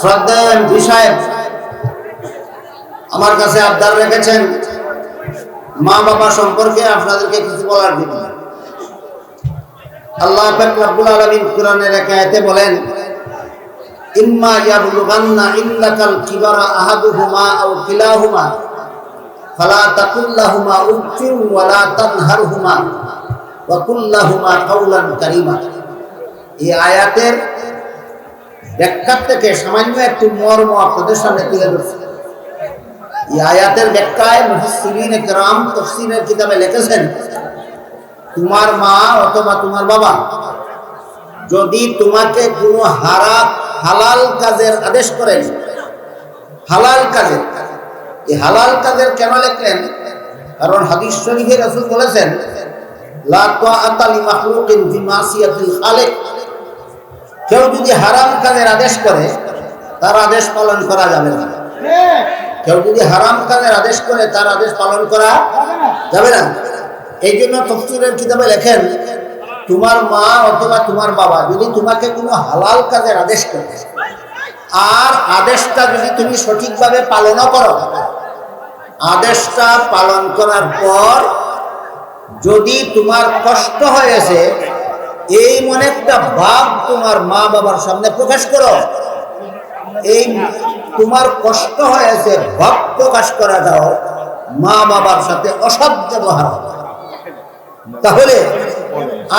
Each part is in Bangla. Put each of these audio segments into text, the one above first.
শ্রদ্ধেয় এমপি সাহেব। আমার কাছে আবদার রেখেছেন মা বাবা সম্পর্কে আপনাদেরকে কিছু বলার জন্য। আল্লাহ রব্বুল আলামিন কোরআনের এক বলেন কিলাহুমা এই আয়াতের ব্যাখ্যা থেকে সামান্য একটি মর্ম আপনাদের সামনে তুলে ধরছে। এই আয়াতের ব্যাখ্যায় মুহসিন গ্রাম তফসিনের কিতাবে লিখেছেন, তোমার মা অথবা তোমার বাবা যদি তোমাকে কোনো হারা, হালাল কাজের আদেশ করেন, হালাল কাজের এই হালাল কাজের কেন লেখলেন কারণ হাদিস শরীফে রাসূল বলেছেন, লা তাআতা লি মাখলুকিন ফি খালিক। কেউ যদি হারাম কাজের আদেশ করে, তার আদেশ পালন করা যাবে না। কেউ যদি হারাম কাজের আদেশ করে, তার আদেশ পালন করা যাবে না। এই জন্য তফসিলের কিতাবে লেখেন, তোমার মা অথবা তোমার বাবা যদি তোমাকে কোনো হালাল কাজের আদেশ করে, আর আদেশটা যদি তুমি সঠিকভাবে পালনও করো, আদেশটা পালন করার পর যদি তোমার কষ্ট হয়েছে এই মনে একটা ভাব তোমার মা বাবার সামনে প্রকাশ করো। এই তোমার কষ্ট হয়েছে ভাব প্রকাশ করা যাও মা বাবার সাথে অসৎ ব্যবহার তাহলে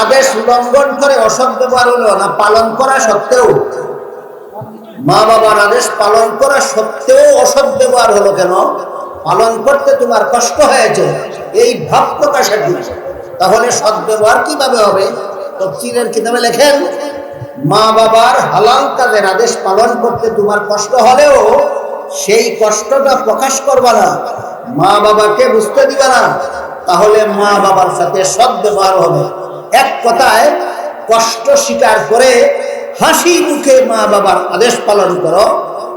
আদেশ লঙ্ঘন করে অসৎ ব্যবহার হলো না, পালন করা সত্ত্বেও? মা বাবার আদেশ পালন করা সত্ত্বেও অসৎ ব্যবহার হলো কেন? পালন করতে তোমার কষ্ট হয়েছে, এই ভাব প্রকাশের জন্য। তাহলে সৎ ব্যবহার কীভাবে হবে? তফসিলের কিতাবে লেখেন, মা বাবার হালাল কাজের আদেশ পালন করতে তোমার কষ্ট হলেও সেই কষ্টটা প্রকাশ করবা না। মা বাবাকে বুঝতে দিবা না, তাহলে মা বাবার সাথে সৎ ব্যবহার হবে। এক কথায়, কষ্ট স্বীকার করে হাসি মুখে মা বাবার আদেশ পালন করো,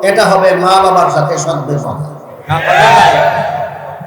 এটা হবে মা বাবার সাথে সৎ ব্যবহার।